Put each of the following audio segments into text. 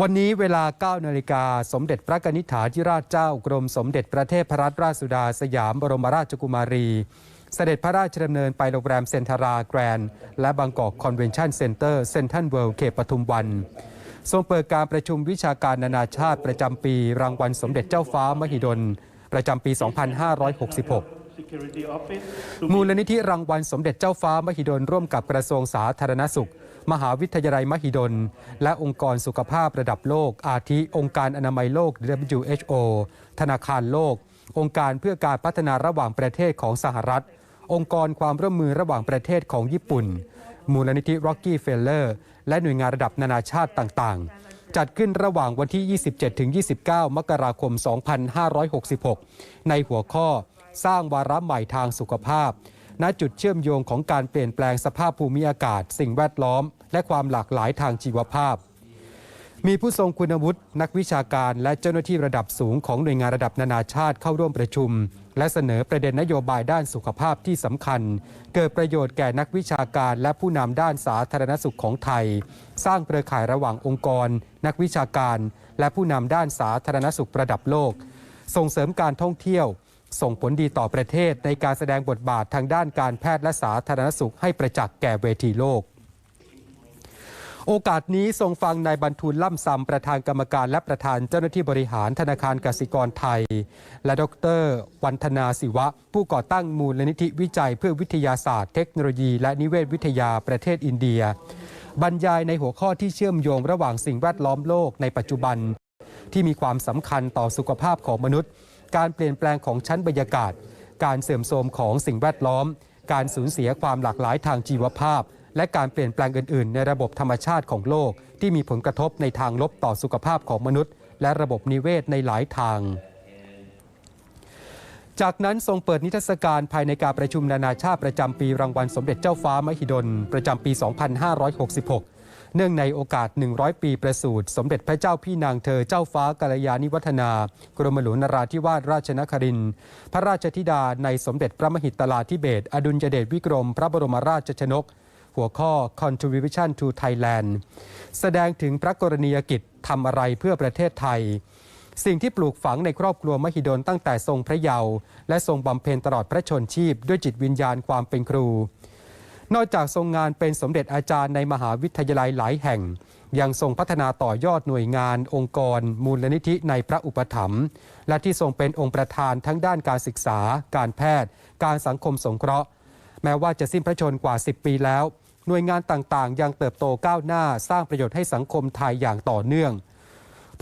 วันนี้เวลา 9 นาฬิกา สมเด็จพระกนิษฐาธิราชเจ้ากรมสมเด็จพระเทพรัตนราชสุดาสยามบรมราชกุมารี เสด็จพระราชดำเนินไปโรงแรมเซนทาราแกรนด์และบางกอกคอนเวนชั่นเซ็นเตอร์เซนทันเวิลด์เขตปทุมวัน ทรงเปิดการประชุมวิชาการนานาชาติประจำปี รางวัลสมเด็จเจ้าฟ้ามหิดล ประจำปี 2566มูลนิธิรางวัลสมเด็จเจ้าฟ้ามหิดลร่วมกับกระทรวงสาธารณสุข มหาวิทยาลัยมหิดล และองค์กรสุขภาพระดับโลก อาทิองค์การอนามัยโลก WHO ธนาคารโลก องค์การเพื่อการพัฒนาระหว่างประเทศของสหรัฐ องค์กรความร่วมมือระหว่างประเทศของญี่ปุ่น มูลนิธิ Rocky f e l l e r และหน่วยงานระดับนานาชาติต่างๆ จัดขึ้นระหว่างวันที่ 27-29 มกราคม 2566 ในหัวข้อสร้างวาระใหม่ทางสุขภาพ ณจุดเชื่อมโยงของการเปลี่ยนแปลงสภาพภูมิอากาศ สิ่งแวดล้อม และความหลากหลายทางชีวภาพ มีผู้ทรงคุณวุฒินักวิชาการและเจ้าหน้าที่ระดับสูงของหน่วยงานระดับนานาชาติเข้าร่วมประชุม และเสนอประเด็นนโยบายด้านสุขภาพที่สำคัญ เกิดประโยชน์แก่นักวิชาการและผู้นำด้านสาธารณสุขของไทย สร้างเครือข่ายระหว่างองค์กร นักวิชาการ และผู้นำด้านสาธารณสุขระดับโลก ส่งเสริมการท่องเที่ยว ส่งผลดีต่อประเทศในการแสดงบทบาททางด้านการแพทย์และสาธารณสุขให้ประจักษ์แก่เวทีโลก โอกาสนี้ทรงฟังนายบรรทุลล่ำซำประธานกรรมการและประธานเจ้าหน้าที่บริหารธนาคารกสิกรไทย และดร วันธนาศิวะ ผู้ก่อตั้งมูลนิธิวิจัยเพื่อวิทยาศาสตร์เทคโนโลยีและนิเวศวิทยาประเทศอินเดีย บรรยายในหัวข้อที่เชื่อมโยงระหว่างสิ่งแวดล้อมโลกในปัจจุบัน ที่มีความสำคัญต่อสุขภาพของมนุษย์ การเปลี่ยนแปลงของชั้นบรรยากาศ การเสื่อมโทรมของสิ่งแวดล้อม การสูญเสียความหลากหลายทางชีวภาพ และการเปลี่ยนแปลงอื่น ๆ ในระบบธรรมชาติของโลก ที่มีผลกระทบในทางลบต่อสุขภาพของมนุษย์ และระบบนิเวศในหลายทาง จากนั้นทรงเปิดนิทรรศการภายในการประชุมนานาชาติประจำปีรางวัลสมเด็จเจ้าฟ้ามหิดลประจำปี 2566 เนื่องในโอกาส 100 ปีประสูติสมเด็จพระเจ้าพี่นางเธอเจ้าฟ้ากัลยาณิวัฒนา กรมหลวงนราธิวาสราชนครินทร์พระราชธิดาในสมเด็จพระมหิตลาธิเบศอดุลยเดชวิกรม พระบรมราชชนก หัวข้อ Contribution to Thailand แสดงถึงพระกรณียกิจทำอะไรเพื่อประเทศไทยสิ่งที่ปลูกฝังในครอบครัวมหิดลตั้งแต่ทรงพระเยาว์และทรงบำเพ็ญตลอดพระชนชีพ ด้วยจิตวิญญาณความเป็นครู นอกจากทรงงานเป็นสมเด็จอาจารย์ในมหาวิทยาลัยหลายแห่ง ยังทรงพัฒนาต่อยอดหน่วยงาน องค์กร มูลนิธิในพระอุปถัมภ์และที่ทรงเป็นองค์ประธานทั้งด้านการศึกษา การแพทย์ การสังคมสงเคราะห์ แม้ว่าจะสิ้นพระชนกว่า 10 ปีแล้ว หน่วยงานต่างๆ ยังเติบโตก้าวหน้าสร้างประโยชน์ให้สังคมไทยอย่างต่อเนื่อง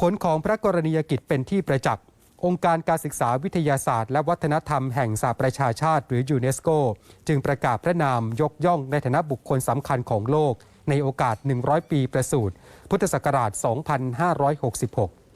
ผลของพระกรณียกิจเป็นที่ประจักษ์ องค์การการศึกษาวิทยาศาสตร์ และวัฒนธรรมแห่งสหประชาชาติ หรือยูเนสโก จึงประกาศพระนามยกย่องในฐานะบุคคลสำคัญของโลก ในโอกาส 100 ปีประสูติพุทธศักราช 2566